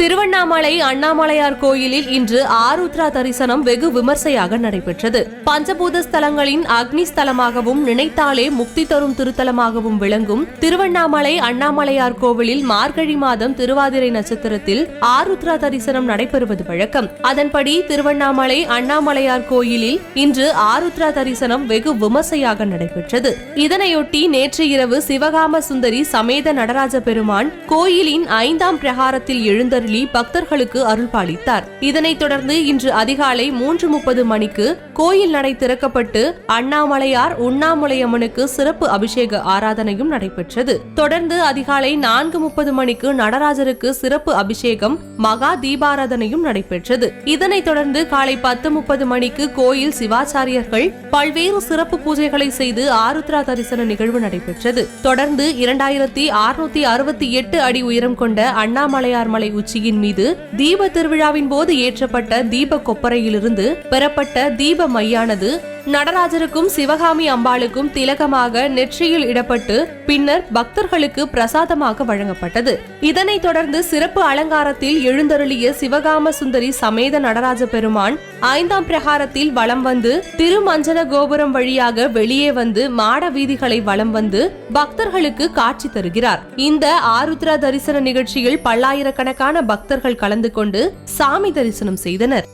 திருவண்ணாமலை அண்ணாமலையார் கோயிலில் இன்று ஆருத்ரா தரிசனம் வெகு விமர்சையாக நடைபெற்றது. பஞ்சபூத ஸ்தலங்களின் அக்னி ஸ்தலமாகவும் நினைத்தாலே முக்தி தரும் திருத்தலமாகவும் விளங்கும் திருவண்ணாமலை அண்ணாமலையார் கோவிலில் மார்கழி மாதம் திருவாதிரை நட்சத்திரத்தில் ஆருத்ரா தரிசனம் நடைபெறுவது வழக்கம். அதன்படி திருவண்ணாமலை அண்ணாமலையார் கோயிலில் இன்று ஆருத்ரா தரிசனம் வெகு விமர்சையாக நடைபெற்றது. இதனையொட்டி நேற்று இரவு சிவகாம சுந்தரி சமேத நடராஜ பெருமான் கோயிலின் ஐந்தாம் பிரகாரத்தில் எழுந்தருள் அருளி பக்தர்களுக்கு அருள்பாலித்தார். இதனைத் தொடர்ந்து இன்று அதிகாலை மூன்று முப்பது மணிக்கு கோயில் நடை திறக்கப்பட்டு அண்ணாமலையார் உண்ணாமலையம்மனுக்கு சிறப்பு அபிஷேக ஆராதனையும் நடைபெற்றது. தொடர்ந்து அதிகாலை நான்கு முப்பது மணிக்கு நடராஜருக்கு சிறப்பு அபிஷேகம் மகா தீபாராதனையும் நடைபெற்றது. இதனைத் தொடர்ந்து காலை பத்து முப்பது மணிக்கு கோயில் சிவாச்சாரியர்கள் பல்வேறு சிறப்பு பூஜைகளை செய்து ஆருத்ரா தரிசன நிகழ்வு நடைபெற்றது. தொடர்ந்து இரண்டாயிரத்தி அறுநூத்தி அறுபத்தி எட்டு அடி உயரம் கொண்ட அண்ணாமலையார் மலை உச்சி உச்சியின் மீது தீப திருவிழாவின் போது ஏற்றப்பட்ட தீப கொப்பரையிலிருந்து பெறப்பட்ட தீப மையானது நடராஜருக்கும் சிவகாமி அம்பாளுக்கும் திலகமாக நெற்றியில் இடப்பட்டு பின்னர் பக்தர்களுக்கு பிரசாதமாக வழங்கப்பட்டது. இதனைத் தொடர்ந்து சிறப்பு அலங்காரத்தில் எழுந்தருளிய சிவகாம சுந்தரி சமேத நடராஜ பெருமான் ஐந்தாம் பிரகாரத்தில் வலம் வந்து திருமஞ்சன கோபுரம் வழியாக வெளியே வந்து மாட வீதிகளை வலம் வந்து பக்தர்களுக்கு காட்சி தருகிறார். இந்த ஆருத்ரா தரிசன நிகழ்ச்சியில் பல்லாயிரக்கணக்கான பக்தர்கள் கலந்து கொண்டு சாமி தரிசனம் செய்தனர்.